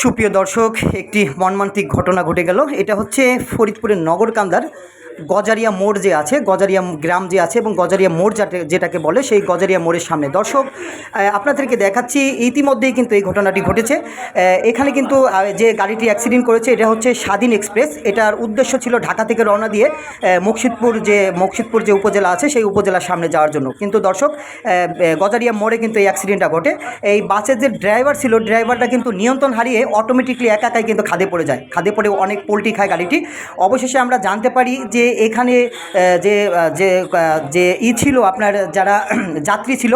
সুপ্রিয় দর্শক একটি মর্মান্তিক ঘটনা ঘটে গেল। এটা হচ্ছে ফরিদপুরের নগরকান্দার গজারিয়া মোড় যে আছে, গজারিয়া গ্রাম যে আছে এবং গজারিয়া মোড় যেটাকে বলে সেই গজারিয়া মোড়ের সামনে। দর্শক আপনাদেরকে দেখাচ্ছি, ইতিমধ্যেই কিন্তু এই ঘটনাটি ঘটেছে। এখানে কিন্তু যে গাড়িটি অ্যাক্সিডেন্ট করেছে, এটা হচ্ছে স্বাধীন এক্সপ্রেস এটার উদ্দেশ্য ছিল ঢাকা থেকে রওনা দিয়ে মুর্শিদপুর যে মুর্শিদপুর যে উপজেলা আছে, সেই উপজেলার সামনে যাওয়ার জন্য। কিন্তু দর্শক গজারিয়া মোড়ে কিন্তু এই অ্যাক্সিডেন্টটা ঘটে। এই বাসের যে ড্রাইভার ছিল ড্রাইভারটা কিন্তু নিয়ন্ত্রণ হারিয়ে অটোমেটিকলি একা একাই কিন্তু খাদে পড়ে যায়। খাদে পড়ে অনেক পোলট্রি খায় গাড়িটি। অবশেষে আমরা জানতে পারি যে এখানে যে যে যে ই ছিল আপনার যারা যাত্রী ছিল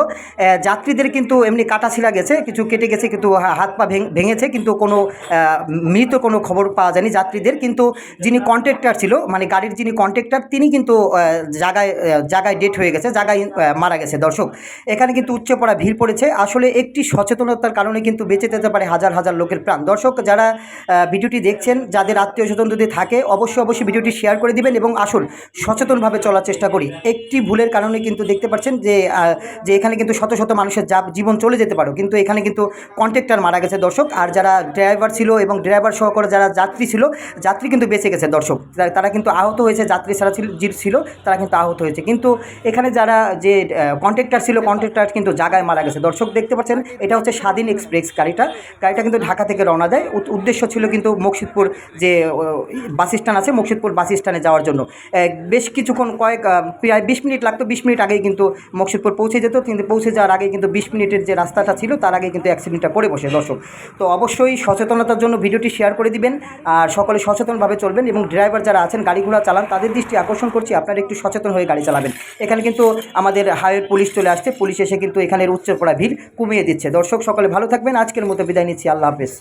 যাত্রীদের কিন্তু এমনি কাটা ছিলা গেছে, কিছু কেটে গেছে, কিন্তু হাত পা ভেঙ- ভেঙেছে, কিন্তু কোনো মৃত কোনো খবর পাওয়া যায়নি যাত্রীদের। কিন্তু যিনি কন্ট্রাক্টর ছিল মানে গাড়ির যিনি কন্ট্রাক্টর, তিনি কিন্তু জায়গায় জায়গায় ডেট হয়ে গেছে, জায়গায় মারা গেছে। দর্শক, এখানে কিন্তু উচ্চ পড়া ভিড় পড়েছে। আসলে একটি সচেতনতার কারণে কিন্তু বেঁচে যেতে পারে হাজার হাজার লোকের প্রাণ। দর্শক, যারা ভিডিওটি দেখছেন, যাদের আত্মীয় স্বজন যদি থাকে, অবশ্যই অবশ্যই ভিডিওটি শেয়ার করে দিবেন এবং আসুন সচেতনভাবে চলার চেষ্টা করি। একটি ভুলের কারণে কিন্তু দেখতে পাচ্ছেন যে যে এখানে কিন্তু শত শত মানুষের যা জীবন চলে যেতে পারো। কিন্তু এখানে কিন্তু কন্ট্রাক্টর মারা গেছে দর্শক। আর যারা ড্রাইভার ছিল এবং ড্রাইভার সহকারে যারা যাত্রী ছিল, যাত্রী কিন্তু বেঁচে গেছে দর্শক। তারা- কিন্তু আহত হয়েছে, যাত্রী ছাড়া ছিল ছিল, তারা কিন্তু আহত হয়েছে। কিন্তু এখানে যারা যে কন্ট্রাক্টর ছিল কন্ট্রাক্টর কিন্তু জায়গায় মারা গেছে। দর্শক দেখতে পাচ্ছেন, এটা হচ্ছে স্বাধীন এক্সপ্রেস গাড়িটা। গাড়িটা কিন্তু ঢাকা থেকে রওনা দেয়। উদ্দেশ্য ছিল কিন্তু মুর্শিদপুর যে বাস স্ট্যান্ড আছে, মুর্শিদপুর বাস স্ট্যান্ডে যাওয়ার জন্য। বেশ কিছুক্ষণ কয়েক প্রায় বিশ মিনিট লাগতো, বিশ মিনিট আগেই কিন্তু মুর্শিদপুর পৌঁছে যেত। কিন্তু পৌঁছে যাওয়ার আগে কিন্তু বিশ মিনিটের যে রাস্তাটা ছিল, তার আগে কিন্তু অ্যাক্সিডেন্টটা করে বসে দর্শক। তো অবশ্যই সচেতনতার জন্য ভিডিওটি শেয়ার করে দিবেন, আর সকলে সচেতনভাবে চলবেন এবং ড্রাইভার যারা আছেন, গাড়িগুলো চালান, তাদের দৃষ্টি আকর্ষণ করছি, আপনারা একটু সচেতন হয়ে গাড়ি চালাবেন। এখানে কিন্তু আমাদের হাইওয়ে পুলিশ চলে আসছে পুলিশ এসে কিন্তু এখানের উচ্চ পড়া ভিড় কমিয়ে দিচ্ছে। দর্শক, সকলে ভালো থাকবেন। আজকের মতো বিদায় নিচ্ছি। আল্লাহ হাফেজ।